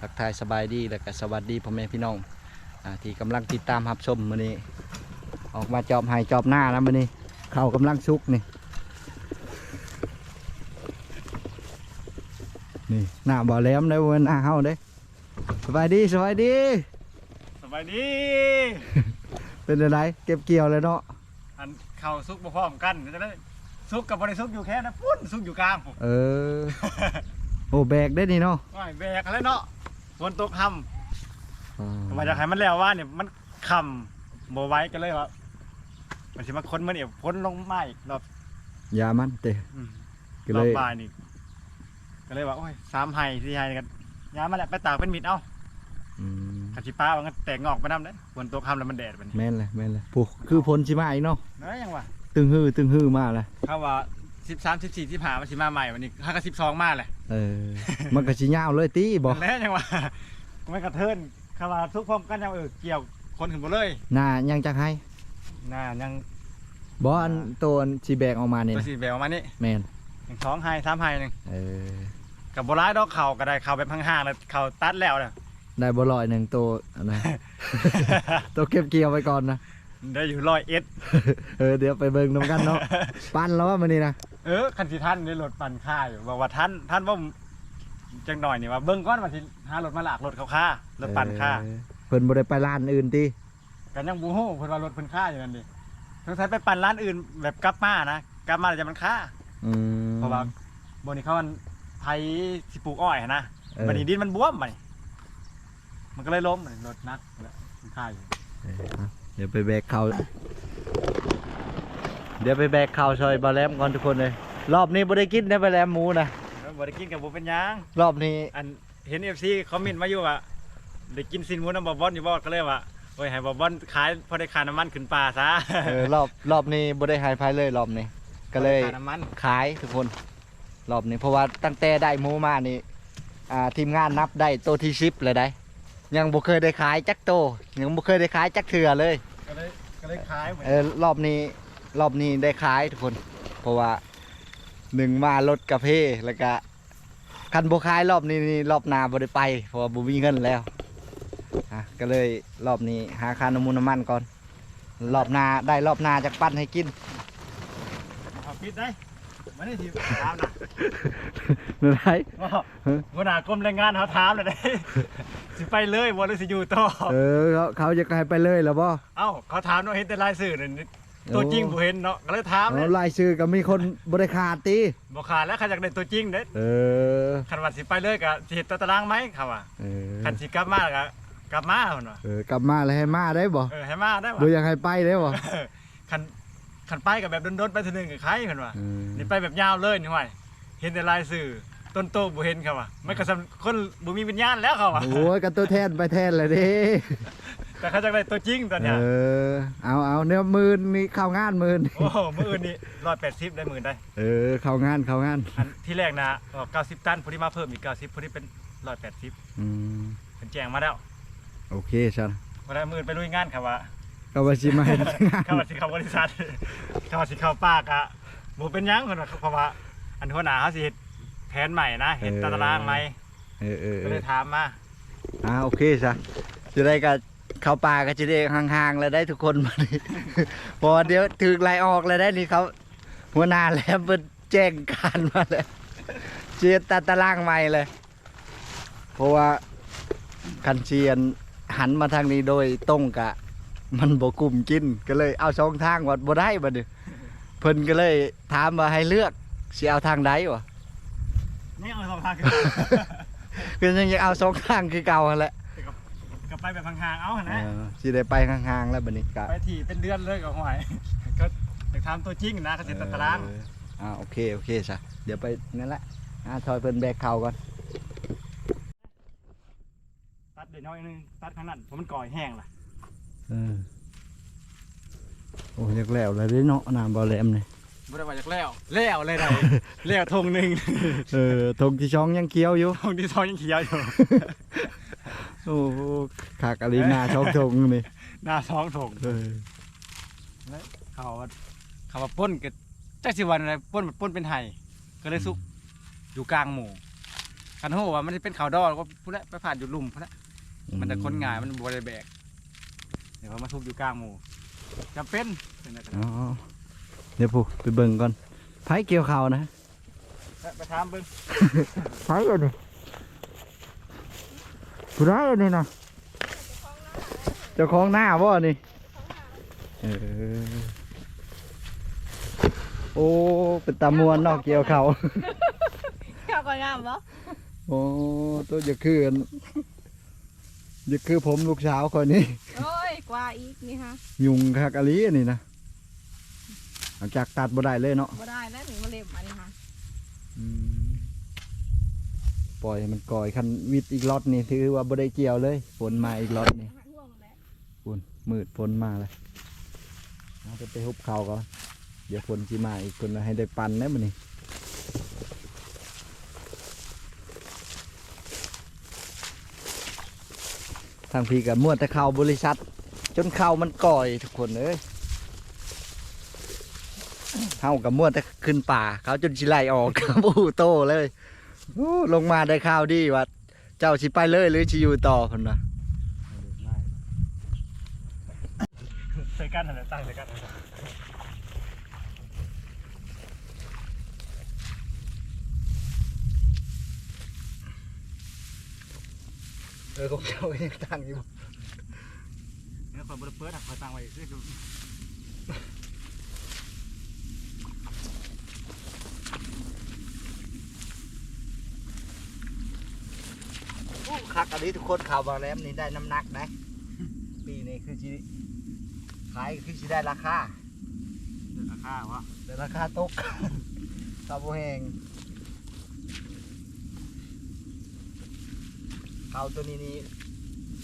ทักทายสบายดีแล้วก็สวัสดีพ่อแม่พี่น้องอาที่กำลังติดตามรับชมมื้อนี้ ออกมาจอบไห้จอบหน้าแล้วมื้อนี้เขาวกำลังสุกนี่นี่หน้าบ่อแหลมได้อเว้นหน้าเฮาเด้สบายดีสบายดีสบายดี เป็นอะไรเก็บเกี่ยวเลยเนาะอันเข่าซุกบ่พร้อมกันจะได้ซุกกับบริซุกอยู่แค่นะปุ้นซุกอยู่กลางผมเออ โอ้แบกได้นี่เนาะว่ายแบกอะไรเนาะ ฝนตกค่ำมาจากให้มันแล้วว่าเนี่ยมันค่ำบ่ไหว้ก็เลยว่ามันสิมาค้นมันเนี่ยพ้นลงไม้รอบยามันเตะอืมก็รเลอบยบ่ายนี่ก็เลยว่าโอ้ยสามไห้สี่ไห้นี่กันยามาแหละไปตากเป็นมิดเอ้าอืมขันชิป้าว่างั้นแตกงอกไปน้ำเด้ฝนตกค่ำแล้วมันแดดมันนี่แม่นเลยแม่นเลยผูกคือพลชิมาอีกเนาะนั่นยังวะตึงฮือตึงฮือมาเลยถ้าว่า สิบสามสิบสี่สิบห้ามันสิมาใหม่วันนี้ห้ากับสิบสองมาเลยเออ มันก็สิยาวเลยตีบ่แล้วยังว่าไม่กระเทินคาราทุกพร้อมกันยังเออเกี่ยวคนขึ้นหมดเลยหน้ายังจักให้น่ายังบ่อันตัวอันสิแบกออกมานี่ตัวนะสีแบวมานี่แม่นหนึ่งสองไฮสามไฮหนึ่งเออกับโบราณดอกเข่าก็ได้เข่าแบบห่างๆแล้วเข่าตัดแล้วเนี่ย ได้บ่ลอยหนึ่งตัวอันนะ ตัวเก็บเกี่ยวไว้ก่อนนะ ได้อยู่ร้อยเอ็ด เออเดี๋ยวไปเบิ่งนํกันเนาะ ปั้นแล้วว่ามื้อนี้นะ เออคันสิท่านนี่รถปั่นค่าอยู่บอกว่าท่านท่านว่าจังหน่อยนี่ว่าเบิ้งก้อนมาสิหารถมาหลากรถเขาค่ารถปั่นค่าเออเพิ่นบ่ได้ไปร้านอื่นติกันยังบูฮู้เพิ่นว่ารถเพิ่นค่าอยู่นั่นดิสงสัยไปปั่นร้านอื่นแบบกลับมานะกลับมาแล้วจะมันค่าอืมเพราะว่าบนนี้เขามันไทยสิปลูกอ้อยหั้นนะเออ บันนี้ดินมันบวมไปมันก็เลยล้มบัดนี้รถนักแล้วมันค่าอยู่เออเอาเดี๋ยวไปแบกเขา เดี๋ยวไปแบกเขาซอยบ่แลมก่อนทุกคนเลย รอบนี้บ่ได้กินได้บ่แลมหมูนะแล้วบ่ได้กินกับบ่เป็นหยังรอบนี้อันเห็น FC คอมเมนต์มาอยู่ว่าได้กินซินหมูน้ำบ่บอนอยู่บ่ก็เลยว่าโอ้ยให้บ่บอนขายพอได้ค่าน้ำมันขึ้นป่าซะเออรอบรอบนี้บ่ได้หายภายเลยรอบนี้ ก็เลยค่าน้ำมันขายทุกคน รอบนี้เพราะว่าตั้งแต่ได้หมูมานี่อ่าทีมงานนับได้โตวที่10เลยได้ยังบ่เคยได้ขายจักโตวยังบ่เคยได้ขายจักเทื่อเลยก็เลยก็เลยขายเหมือนเออรอบนี้ รอบนี้ได้ขายทุกคน เพราะว่าหนึ่งมารถกาเพแล้วก็คันบ่ขายรอบนี้นี่รอบหน้าบ่ได้ไป เพราะว่าบ่มีเงินแล้วอะก็เลยรอบนี้หาค่าน้ำมันน้ำมันก่อน รอบหน้าได้รอบหน้าจากปั้นให้กินเอาปิดได้มาได้ทีถามนะไม่ได้ว่าหัวหน้ากรมแรงงานเขาถามเลยได้สิไปเลยบ่หรือสิอยู่ต่อเออเขาเขาจะให้ไปเลยแล้วบ่เอ้าเขาถามเนาะเห็นแต่รายสื่อนี่ ตัวจริงบ่เห็นเนาะก็เลยถามเลเอายรายชื่อก็มีคนบริขาดตีบ่ขาดแล้วใครอยากได้ตัวจริงเด้เออคันว่าสิไปเลยก็สิเฮ็ดตารางไหมครับว่าเออคันสิกลับมาก็กลับมาเพิ่นว่าเออกลับมาแล้วให้มาได้บ่เออให้มาได้ดูว่าอยากให้ไปได้บ่คันคันไปก็แบบโดนๆไปเทื่อนึงก็ใครเพิ่นว่าเออนี่ไปแบบยาวเลยนี่ห้วยเห็นแต่รายสื่อต้นโตบ่เห็นครับว่ามันก็สำคนบ่มีวิญญาณแล้วครับว่าโอ้ยกันตัวแทนไปแทนเลยดิ แต่เขาจะได้ตัวจริงตอนเนี้ยเออเอาเอาเนี่ยหมื่นนี่เข้างานหมื่นโอ้โหมื้ออื่นนี่180ได้หมื่นได้ เออ เข้างานเข้างานอันที่แรกนะออก90ตันพอดีมาเพิ่มอีก90พอดีเป็น180อืมเป็นแจงมาแล้วโอเคชันวันนั้นมื่นไปลุยงานครับว่า ก็ว่าสิมาเห็นงาน เข้ามาสิเข้าบริษัทเข้ามาสิเข้าปากอะบ่เป็นหยังเพิ่นว่าเพราะว่าอันหัวหน้าเขาสิเฮ็ดแผนใหม่นะเฮ็ดตารางใหม่เออเออก็เอเลอยถามมาอ่าโอเคซะจะได้กับ เข้าป่าก็จะได้ห่างๆแล้วได้ทุกคนมาดิพอเดี๋ยวถึกไล่ออกเลยได้นี่เขาหัวหน้าแหล้วเปิดแจ้งการมาเลยเชียร์ตาตารางใหม่เลย เพราะว่าคันเชียนหันมาทางนี้โดยตรงกะ มันบกลุ่มกินก็เลยเอาช่องทางวัดบ่ได้บัดนี้เพิ่นก็เลยถามมาให้เลือกสิเอาทางใดวะนี่เอาสองทางคือคือยังอยากเอาสองทางคือเก่าหั่นแหละ ก็ไปแบบห่างๆเอาหั่นเอนะอสิได้ไปห่างๆแล้วบัดนี้กะไปที่เป็นเดือนเลยก็ห่วยก็อยากถามตัวจริงนะเขาสิตัดตารางเอออ่าโอเคโอเคซะเดี๋ยวไปนั่นแหละอ่าทอยเพิ่นแบกเข่าก่อนตัดเดี๋ยวน้อยนึงตัดข้างนั้นเพราะมันก่อยแห้งล่ะเออโอ้ยากแล้วเลยเด้เนาะน้ำบ่แหลมนี่บ่ได้ว่าจากแล้วแล้วเลยได้แล้วธงหนึงเออทงที่ช่องยังเคี้ยวอยู่ธงที่สองยังเขียวอยู่ โอ้โหขากะลีนาช่องทงนี่หน้าสองธงเออเขาว่าเขาว่าป้นก็จักสิวันอะไรป้นป้นเป็นไห้ก็เลยสุกอยู่กลางหมู่คคันโหว่ามันสิเป็นขาวดอกก็พุ่นละไปผ่านอยู่ลุ่มพุ่นละมันจะคนง่ายมันบ่ได้แบกเดี๋ยวเขามาทุบอยู่กลางหมู่จำเป็นเป็นอะไรกันอ๋อเดี๋ยวผู้ไปเบิ่งก่อนไผเกี่ยวข้าวนะไปถามเบิ่งไผอันนี้ ผู้ได้อันนี้นะเจ้าของหน้าบ่นี่เออโอ้เป็นตามวนเนอกเกี่ยวข้าวข้าวก็งามบ่โอ้ตัวจะคืออันจะคือผมลูกสาวคนนี้ โอ้ยกว่าอีกนี่ฮะยุงคักอะลีอันนี้นะหลังจากตัดบ่ได้เลยเนาะบ่ได้แล้วนี่มาเล็บอันนี้ฮะ ปล่อยให้มันก่อยคันวิทอีกล็อตนี่ถือว่าบ่ได้เกี่ยวเลยฝนมาอีกล็อตนี่ฝนมืดฝนมาเลยเราจะไปฮุบเขาก่อนเดี๋ยวฝนสิมาอีกคนให้ได้ปันได้มื้อนี้ทางพีกับมั่วแต่เข้าบริษัท จนเข้ามันก่อยทุกคนเอ้ยเฮากับมั่วแต่ขึ้นป่าเขาจนสิไลออกครับโอ้โหโตเลย โอ้ลงมาได้ข้าวดีว่าเจ้าสิไปเลยหรือสิอยู่ต่อคนนะใส่กันอะไรตั้งใส่กันเออของเจ้ายังตั้งอยู่เนี่ยคนบริเปิดอะคอยตั้งไว้คือ ดูคักอันนี้ทุกคนข่าวบางแรมนี่ได้น้ำหนักนะปีนี้คือสิขายคือสิได้ราคาเดือนละค่าวะแต่ราคาตกตาบแหงข่าวตัวนี้นี่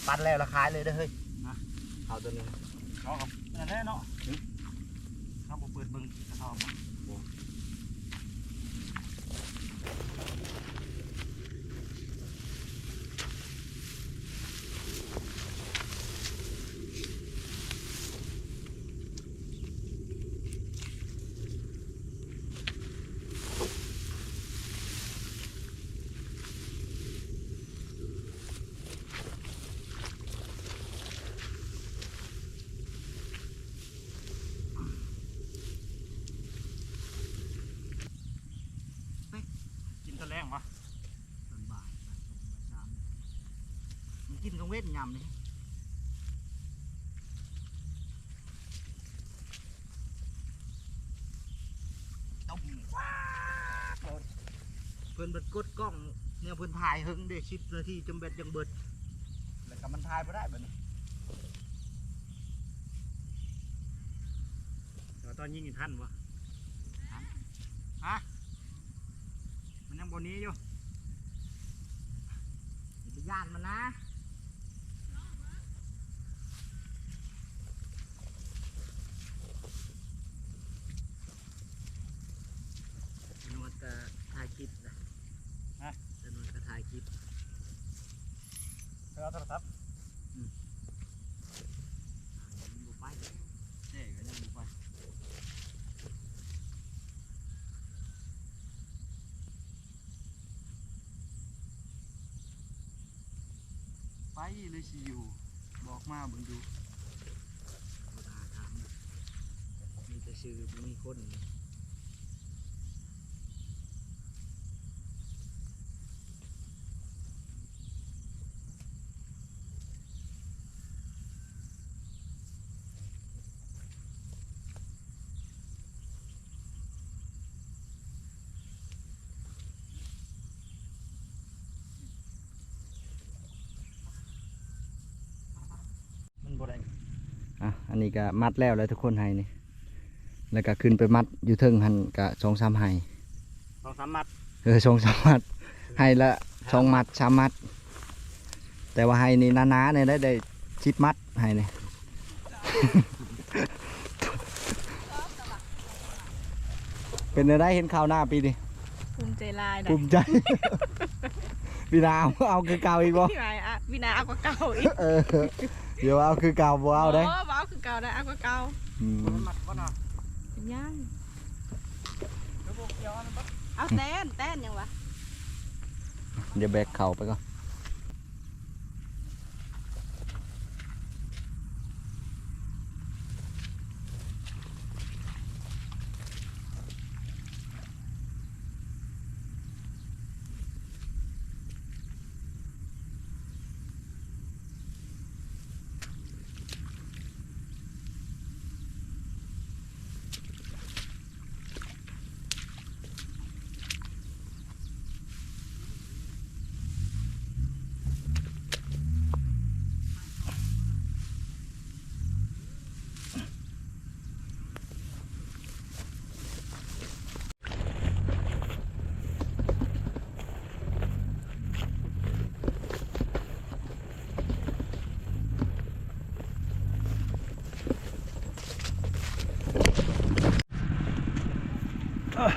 ปันแล้วราคายเลยเด้อเฮ้ยข่าวตัวนี้นะเขาครับนั่นแหละเนาะเขาบอกเปิดเบิ่งกระสอบบ่ กินตะแรงวะ ต้นบาทบาทสองบาทสามมันกินกลางเวทยำนี่ต้มว้าวเพิ่นเบิดกดกล้องเนี่ยเพิ่นถ่ายหึงเด้สิบนาทีจำเบ็ดยังเบิดแล้วก็มันถ่ายบ่ได้บัดนี้เดี๋ยวตอนยิงอีกท่านวะฮะฮะมันยังบนนี้อยู่อย่าไปย่านมันนะนวดก็ถ่ายคลิปนะ ฮะ แต่นวดก็ถ่ายคลิป เอาโทรศัพท์ มันบ่ไปเลยเจ๊ก็ยังบ่ไป ไปหรือสิอยู่ บอกมาบิ่งดูบ่น่าถามมีแต่ชื่อบ่มีคนบ่ได้ อะอันนี้ก็มัดแล้วเลยทุกคนให้นี่แล้วก็ขึ้นไปมัดอยู่เทิงหันกะสองสามไห้สองสามมัดเออสองสามมัดให้ละสองมัดสามมัด แต่ว่าให้นี่หนาๆเนี่ยได้ได้ชิดมัดให้นี่เป็นอะไรเห็นข่าวหน้าปีนี้ภูมิใจลายนะภูมิใจปีหนาเอาเอาคือเก่าอีกบ่พี่นายอะพี่นายเอากว่าเก่าอีก เออเดี๋ยวเอาคือเก่าบ่เอาได้โอ้บ่เอาคือเก่าได้เอากว่าเก่าอืมมันมัดก็น่ะเป็นยังแล้วพวกเกี่ยวอันนั้นปะเอาแต้นแต้นยังวะเดี๋ยวแบกเข่าไปก่อน Uh.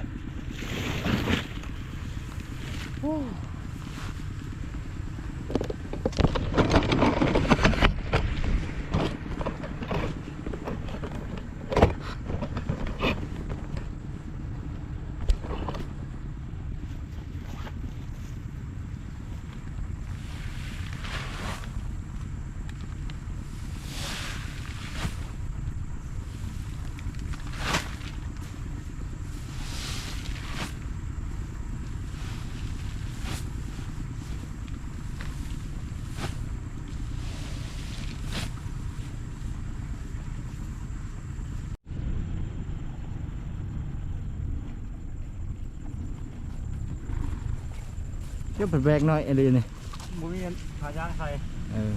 เดี๋ยวเพิ่นแบกหน้อยไอ้ลีนี่บุมีเงินพายางใส่เออ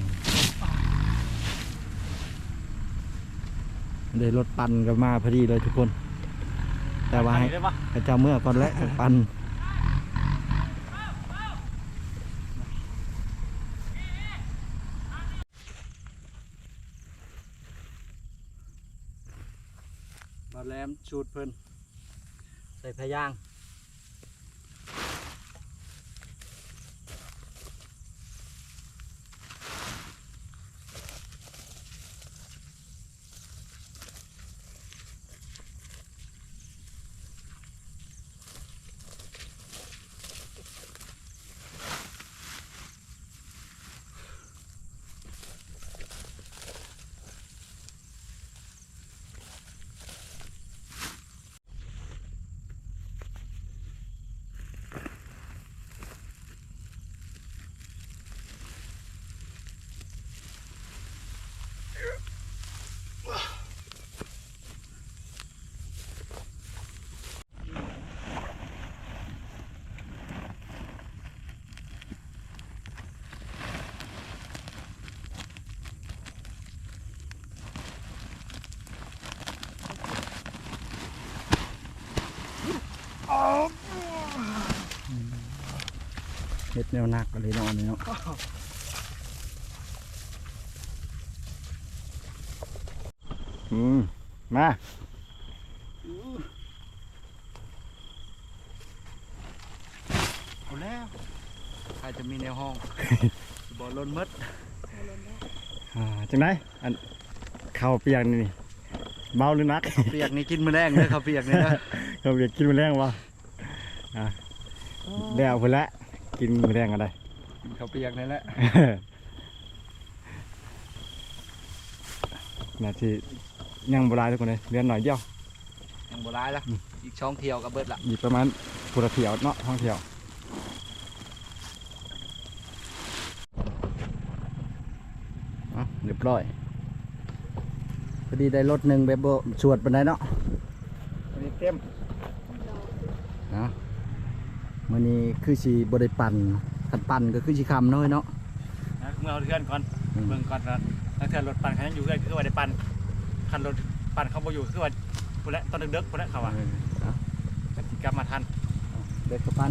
เดี๋ยวรถปั่นก็มาพอดีเลยทุกคน แต่ว่าให้ได้ปะให้เจ้าเมื่อก่อนแหละปั่นบาแหลมชูดเพิ่นใส่พยาง เฮ็ด แนวหนักอะไรเนาะอันนี้เนาะอืม มาเอาแล้วใครจะมีในห้องบ่ล้นมดอ่าจังไดอันข้าวเปียกนี่นี่เบาหรือนักเปียกนี่กินมื้อแรงเด้อข้าวเปียกนี่นะข้าวเปียกกินมื้อแรงวะอะแล้วเพิ่นละ กินมื้อแรงกันได้ข้าวเปียกนี่แหละนาทียังโบราณทุกคนเลยเรียนหน่อยเดียวยังบ่ร้ายละอีกช่องเที่ยวก็เบิดละอีกประมาณพุระเที่ยวเนาะท่องเที่ยวอะเรียบร้อยพอดีได้รถหนึงแบบบ่สวดปานใดเนาะอันนี้เต็มนะ มื้อนี้คือสิบ่ได้ปั่นคันปั่นก็คือสิค่ำน้อยเนาะนะเมื่อเอาเทือนก่อนอืมเบิ่งก่อนนะถ้าเทือนรถปั่นคันยังอยู่เทือนคือว่าได้ปั่นคันรถปั่นเขาบ่อยู่คือว่าพุ่นละตอนดึกๆพุ่นละเขาว่าเออเอาก็สิกลับมาทันเด็กก็ปั่น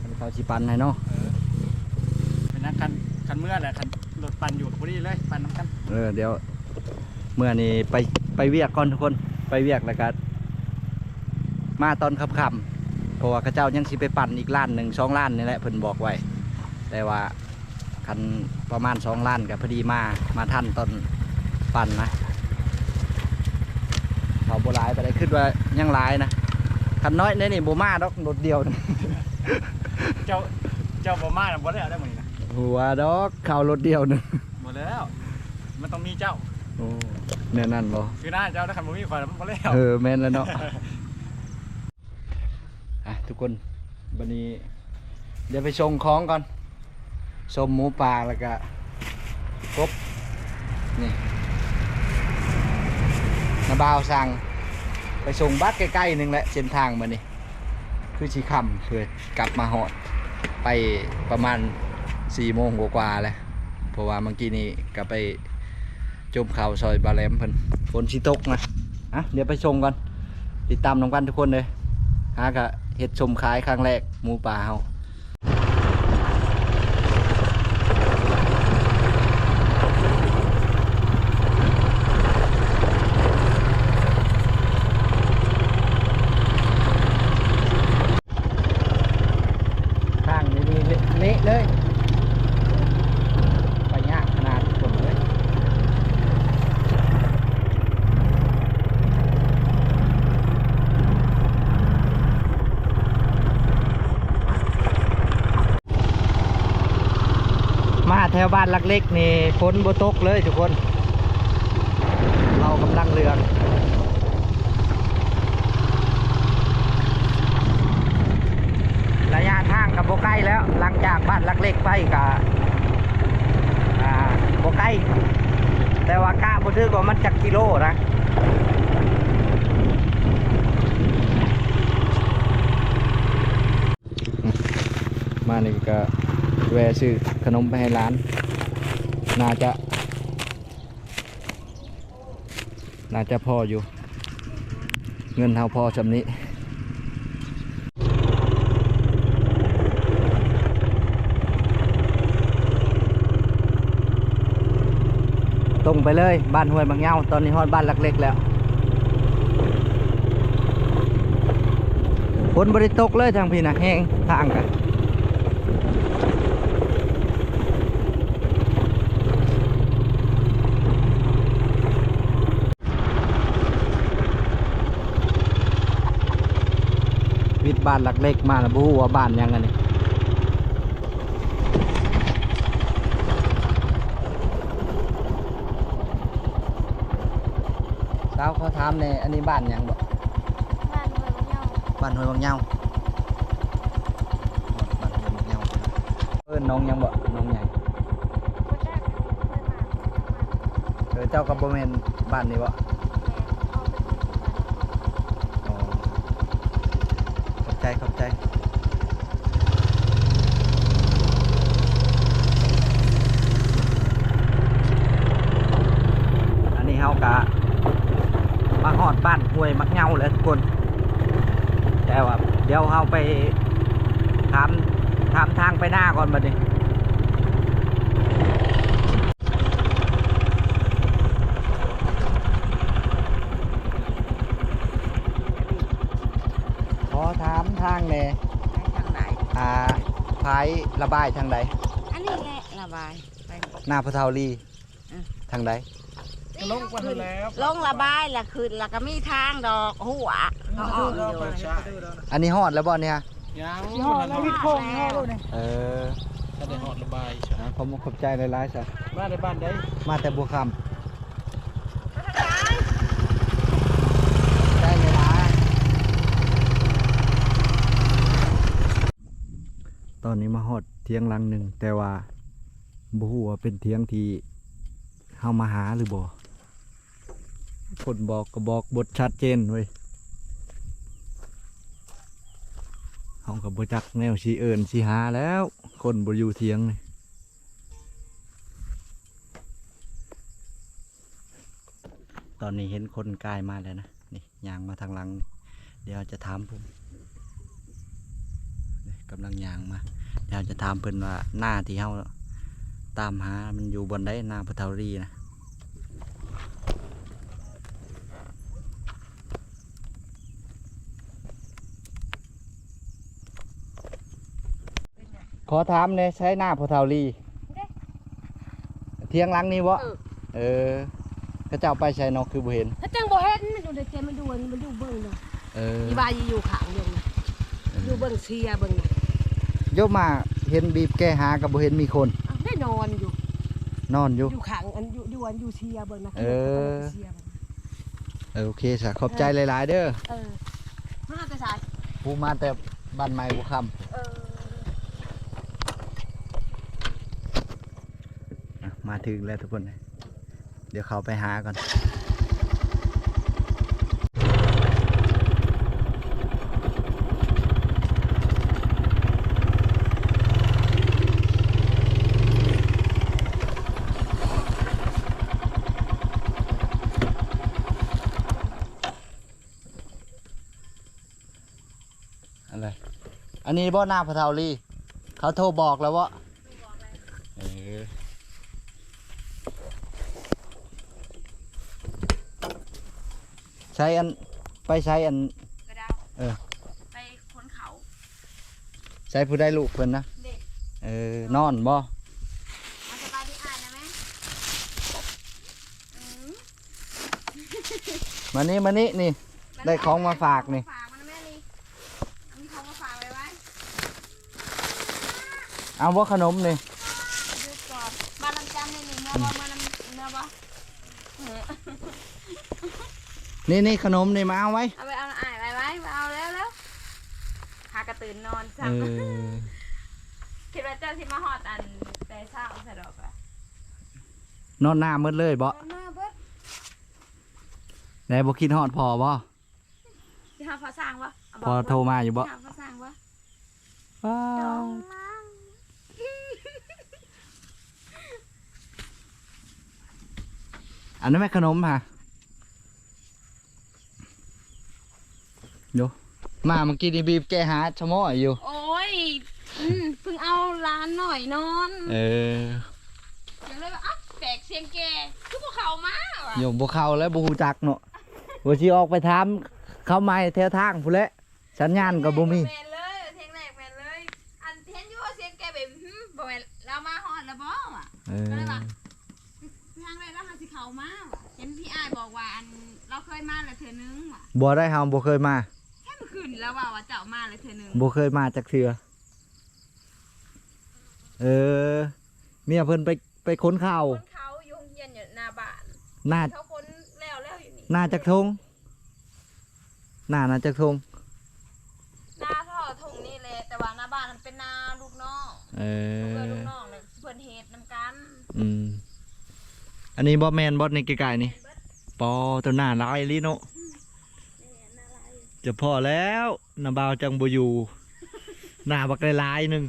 คันเขาสิปั่นให้เนาะเออเป็นนักคันคันเมื่อแหละคันรถปั่นอยู่กับพอดีเลยปั่นน้ำกันเออเดี๋ยวเมื่อนี้ไปไปเวียกก่อนทุกคนไปเวียกแล้วก็มาตอนค่ำๆเพ ราะว่าเขาเจ้ายังสิไปปั่นอีกล้านหนึ่งสองล้านนี่แหละเพิ่นบอกไว้ แต่ว่าคันประมาณสองล้านกับพอดีมามาทันตอนปั่นนะเขาโบหลายไปได้ขึ้นว่ายังหลายนะคันน้อยในนี่โบมาดอกรถเดียวนะเจ้าเจ้าบ่มาน่ะบ่ได้เอาได้มื้อนี้นะหัวดอกเข้ารถเดียวหนึงบ่แล้ว มันต้องมีเจ้าโอ้แน่นั่นบ่คือหน้าเจ้าถ้าคันบ่มีข่อยแล้วมันบ่แล้วเออแม่นแล้วเนาะอะ ทุกคนวันนี้เดี๋ยวไปชงของก่อนชมหมูป่าแล้วก็กบนี่นาบาวสั่งไปส่งบัสใกล้ๆหนึ่งแหละเส้นทางมานี่คือชีคำเพื่อกลับมาหอดไปประมาณสี่โมงกว่าๆแล้วเพราะว่าเมื่อกี้นี้ก็ไปจมเข่าวซอยบาแลมเพิ่นฝนชิตกนะอะเดี๋ยวไปชมก่อนติดตามน้องกันทุกคนเลยหากะ เห็ดชมขายครั้งแรกหมูป่าเฮาข้างนี้นี่เละเละเลย ไปยากขนาดทุกคนเลย มานลักเล็กนี่ฝนบตกเลยทุกคน เรากำลังเรืองระยะทางกับโบใกล้แล้ว หลังจากบ้านลักเล็กไปกับโบใกล้แต่ว่ากะบ่ถือว่ามันจักกิโลนะมานี่ก็แวะซื้อขนมไปให้ร้าน น่าจะ น่าจะพออยู่ เงินเท่าพอจำนี้ตรงไปเลย บ้านห้วยบางเงาตอนนี้ฮอดบ้านหลักเล็กแล้วฝนบริตกเลยทางพี่นะแห้งทางกัน บ้านหลักเล็กมาแล้วบฮูว่าบ้านหยังอันนี้สาวเขาถามในอันนี้บ้านหยังบ่บ้านเมืองเงาบ้านห้วยบางเหยาบ้านห้วยบางเหยาเอิ้นน้องหยังบ่น้องใหญ่ก็ได้เคยมาเออเจ้ากับบ่แม่นบ้านนี้บ่ แม่เอาไปกินบ้าน อ๋อขอบ ใจขอบใจเฮากะมาหอดบ้านห้วยมักเงาเลยทุกคน แต่ว่าเดี๋ยวเฮาไปถามถามทางไปหน้าก่อนบัดนี้ ขอถามทางแหน่ ไปทางไหน อ่า พายระบายทางใดอันนี้แหละระบายไป หน้าพะเทาลีอืม ทางใดก็ลงไปแล้วลงระบายละคืนแล้วก็มีทางดอกหัวเขาออกอยู่ อันนี้ฮอดแล้วบ่เนี่ยยังยอดแล้ววิทย์โค้งแน่เลยเออถ้าได้ฮอดระบายนะผมขอบใจหลายๆซะมาในบ้านได้มาแต่บัวคำใจหลายๆ ตอนนี้มาฮอดเทียงหลังหนึ่งแต่ว่าบูว่าเป็นเทียงที่เฮามาหาหรือบ่คนบอกก็บอกบทชัดเจนเว้ยเฮากับบจักแนวสิเอิ้นสิหาแล้ว คนบ่อยู่เถียงนี่ตอนนี้เห็นคนกายมาแล้วนะ นี่ยางมาทางหลัง เดี๋ยวจะถามผม กำลังยางมาเดี๋ยวจะถามเพิ่นว่าหน้าที่เฮาตามหา มันอยู่บนไดหน้าพุทธาวรีนะขอถามเลยใช้หน้าพุทธาวรีเทียงหลังนี้วะเออเขาเจ้าไปใช้นอกคือบ่เห็นถ้าจังบ่เห็นมันอยู่ในเจมันดูอันมันอยู่เบิ่งเนาะเอออีบายอยู่ขางเดียวนะอยู่เบิ่งเชียร์เบิ่งน่ะ โยมมาเห็นบีบแก้หากับบ่เห็นมีคน อ้าวได้นอนอยู่ นอนอยู่ อยู่ขังอันอยู่อยู่อันอยู่เชียร์เบิ่งนะเออเชียร์เบิ่งเออโอเคสะขอบใจหลาย ๆ เด้อเออมาแต่สายผู้มาแต่บ้านใหม่บุคำเอออะมาถึงแล้วทุกคนเลยเดี๋ยวเขาไปหาก่อน อะไร อั นนี้บ่หน้าพะเทาลีเขาโทรบอกแล้วว่าเออใช้อันไปใช้อันกระดาเออไปค้นเขาใช้ผู้ได้ลูกเพิ่นนะเด็กเออนอนบ่มาสบายดีอ่านนะแม่อืมมานี่มานี่นี่ได้ของมาฝากนี่ฝากมันนะแม่นี่เอามีของมาฝากไว้ไว้ เอาว่าขนมนี่ดูก่อนบ้านลำจำนี่นี่เมื่อบ่มาลำเมื่อบ่เออนี่นี่ขนมนี่มาเอาไว้เอาไปเอาอ่านไว้ไว้เอาแล้วแล้วพากระตื่นนอนเอซ้ำอคิดว่าเจ้าที่มาหอดอันแต่เช้าสะดอกอะนอนหน้ามืดเลยบ่หน้าเบิดไหนบ่คิดฮอดพอบ่ที่หาฟ้าสร้างวะเาบพกอโทรมาอยู่บ่ที่หาฟ้าสร้างวะว้าดอว งมั่ง อันนั้นแม่ขนมฮะเดี๋ยวมาเมื่อกี้นี่บีบแกหาชะม้อยอยู่ โอ้ยอืมเพิ่งเอาร้านหน่อยนอนเออเดี๋ยวเลยว่าอ๊ะแปลกเสียงแกคือพวกเขามาว่ะโยมบ่เข้าแล้วบ่ฮู้จักเนาะบ่สิออกไปถามเข้ามาแถวทางพุ่นแหละสัญญาณก็บ่มีแมนเลยเสียงแรกแมนเลย อันเห็นอยู่ว่าเสียงแกแบบหึบ่แม่นเรามาฮอดแล้วบ่ว่ะเออก็เลยว่า บอกว่าอันเราเคยมาแล้วเทื่อนึงว่ะบ่ได้เฮาบ่เคยมาแค่เมื่อคืนแล้วว่าว่าเจ้ามาแล้วเทื่อนึงบ่เคยมาจักเทื่อเออ เมียเพิ่นไปไปค้นข้าวคนเขาอยู่โรงเรียนอยู่หน้าบ้านหน้าเขาคนแล้วแล้วอยู่นี่หน้าจักทงหน้าน่าจักทงหน้าท่อทงนี่แหละแต่ว่าหน้าบ้านมันเป็นนาลูกน้องเอเพื่ออลูกน้องเลยเพื่อนเฮ็ดนำกันอืมอันนี้บอแมนบอสในไกลๆนี่ ปอตัวหน้าลายลิโนจะพอแล้วนาบาวจังบอยู่หน้าบักลายๆหนึ่ง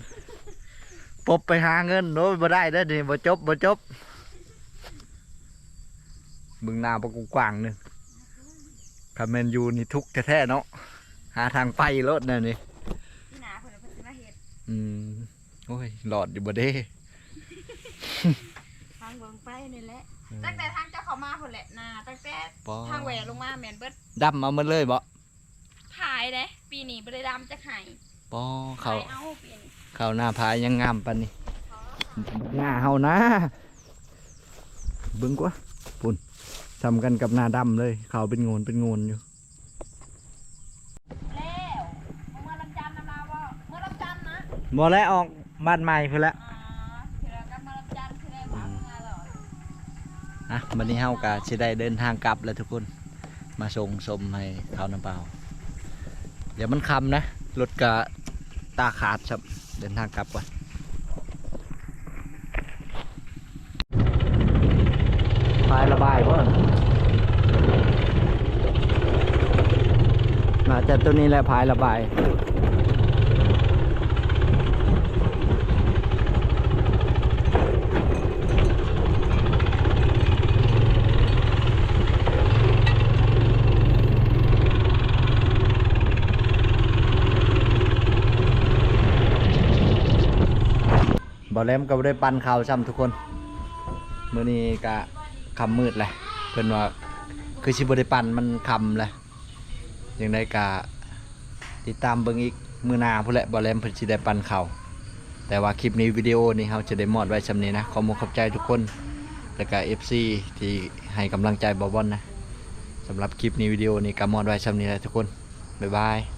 ปบไปหาเงินโน้ยบ่ได้เด้อนี่บ่จบบ่จบบึงหน้าบักกว้างๆหนึ่งคาเมนยูนี่ทุกข์แท้ๆเนาะหาทางไปรถน่ะนี่ที่นาเพิ่นน่ะเพิ่นสิมาเฮ็ดอืมโอ้ยหลอดอยู่บ่เด้ทางเบิ่งไปนี่แหละตั้งแต่ทางเจ้าเขามาพุ่นแหละ นาตั้งแต่ปอทางแหวลงมาแม่นเบิดดำเอาหมันเลยบ่ขายเด้ปีนี้บ่ได้ดำจักไห้ปอเขาขายเอาปีนี้เขาหน้าพายยังงามปันนี่หน้าเฮานะเบิ่งกว่าปุ่นทำกันกับหน้าดำเลย เขาเป็นโงนเป็นโงนอยู่แล้วเมื่อลำจันทน์นำลาบ่เมื่อลำจันทน์นะบ่แล้วออกบ้านใหม่เพิ่นละ อะวันนี้เฮากะสิได้เดินทางกลับแล้วทุกคน มาส่งสมให้เขาน้ำเปล่า เดี๋ยวมันคำนะ รถกะตาขาดครับ เดินทางกลับก่อนพายระบายบ่น่าจะตัวนี้แหละพายระบาย บ่แลมก็บ่ได้ปั่นข่าวซ้ำทุกคนมื้อนี้ก็ค่ำมืดแหละเพิ่นว่าคือสิบ่ได้ปั่นมันค่ำแหละจังได้ก็ติดตามเบิ่งอีกมื้อหน้าพุ่นแหละบ่แลมเพิ่นสิได้ปั่นข่าวแต่ว่าคลิปนี้วิดีโอนี้เฮาจะได้มอดไว้ซำนี้นะขอมขอบใจทุกคน แล้วก็ FC ที่ให้กำลังใจบ่บอนนะสำหรับคลิปนี้วิดีโอนี้ก็มอดไว้ซำนี้แหละทุกคน บ๊ายบาย